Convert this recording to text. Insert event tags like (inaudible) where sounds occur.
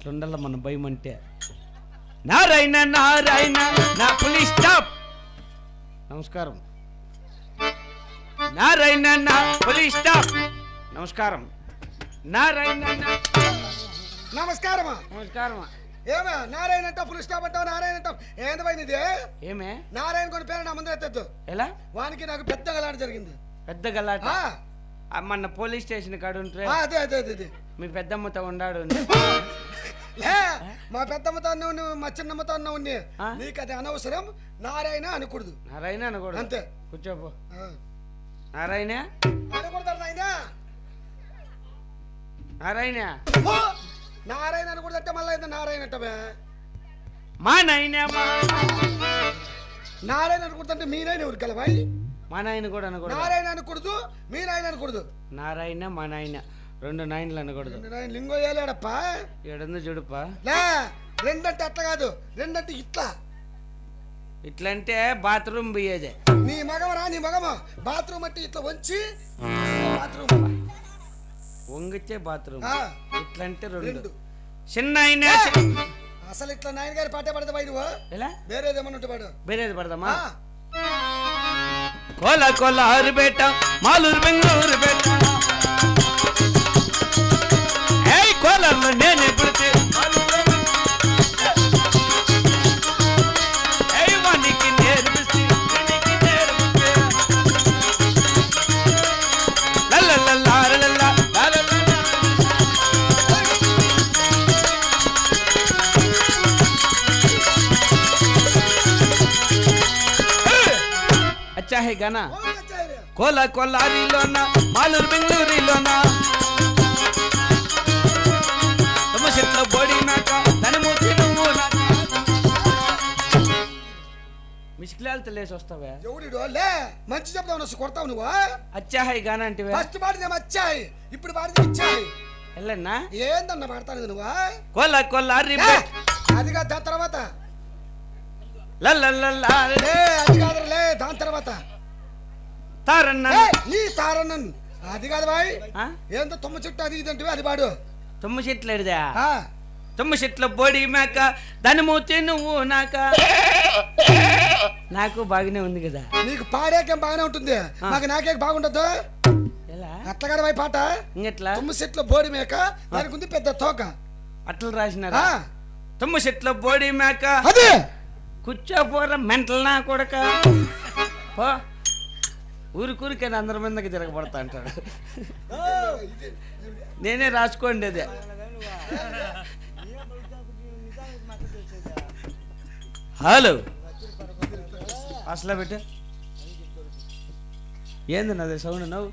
అట్లుండాల మన భయం అంటే. నారాయణ నారాయణ నా పులిస్ స్టాప్ నమస్కారం. నారాయణ నా పులిస్ స్టాప్ నమస్కారం. నారాయణ నమస్కారమా? నమస్కారం ఏమా? నారాయణ అంటావు పులి స్టాప్ అంటావు నారాయణ అంటావు. ఏంది పోయింది ఇది ఏమే? నారాయణ కొన్ని పేరు నా ముందర ఎత్తద్దు. ఎలా? వానికి నాకు పెద్ద గలాట జరిగింది. పెద్ద గలాట? మొన్న పోలీస్ స్టేషన్ కాడ అదే అదే అదే మీ పెద్దమ్మతో ఉండాడు మా పెద్దమ్మతో నువ్వు మా చిన్నమ్మతో అన్నావు నీ. ఆ? నీకు అది అనవసరం నారాయణ అనకూడదు. నారాయణ అనకూడదు. అంతే. కూర్చోపో. నారాయణ? అనకూడదు నాయన నారాయణ? నారాయణ అనకూడదు అంటే మళ్ళీ నారాయణ అంటవే? మా నాయన మా నారాయణ అనకూడదు అంటే మీరైన ఊరికి వెళ్ళవాయి మా నాయన కూడా అనకూడదు. నారాయణ అనకూడదు మీరాయన అనకూడదు. నారాయణ మా నాయన. రెండు నైన్లు అనకూడదు. రెండు నైన్లు ఏలాడప్పా? ఏడుంది చూడుపా. లే రెండంటే అట్లా కాదు రెండంటే ఇట్లా. ఇట్లంటే బాత్రూమ్ పోయేదే. నీ మగవరా నీ మగమ. బాత్రూమ్ అంటే ఇట్లా వంచి బాత్రూమ్ వంగిచ్చే బాత్రూమ్. ఇట్లంటే రెండు. చిన్న అసలు ఇట్లా నాయన గారి పాటే పడదా నువ్వు. ఎలా? ఉంటే పాడు. వేరేది పడదామా? కోల కోల హరిపేట మాలూరు బెంగళూరు పేట హై గనా కోల కొల్లారిలోన మాలూరు బెంగళూరులోన తమ చెట్ల బోడినాక ధనమూర్తి నువ్వు మిసికిలాలతో లేచి వస్తావే ఎవడిడో లే మంచి చెప్తావు నసు కొడతావు నువ్వు అచ్చాహాయి గాన అంటే ఫస్ట్ పాడిదేమో అచ్చాయి ఇప్పుడు పాడితే ఇచ్చాయి వెళ్ళన్నా ఏందన్న పాడతాను నువ్వు కొల్ల కొల్ల అది కాదు దాని తర్వాత లే అది కాదు లే దాని తర్వాత తారన్న లే, నీ తారన్నన్. అది కాదు బాయ్? ఏందో తుమ్మ చెట్టు అది ఇది అంటే అది పాడు. తుమ్మ చెట్లు ఎడదా? ఆ, తుమ్మ చెట్ల బోడి మేక దాని మూతి నువ్వు నాక. నాకు బాగానే ఉంది కదా. నీకు పాడేకేం బాగానే ఉంటుంది? నాకు నాకే బాగుండదు అట్లా కాదు బాయ్ పాట. ఇంకెట్లా? తుమ్మ చెట్లు బోడి మేక దానికి ఉంది పెద్ద తోక. అట్లా రాసినారా? తుమ్మ చెట్ల బోడి మేక. అదే! కూర్చోపోరా మెంటల్ నా కొడక. పో. ఊరికూరికే అందరి మీదకి తిరగబడతా అంటాడు. (laughs) నేనే రాసుకోండి అదే. హలో! అసలు పెట్టు. ఏంది నాది సౌండ్ నవ్వు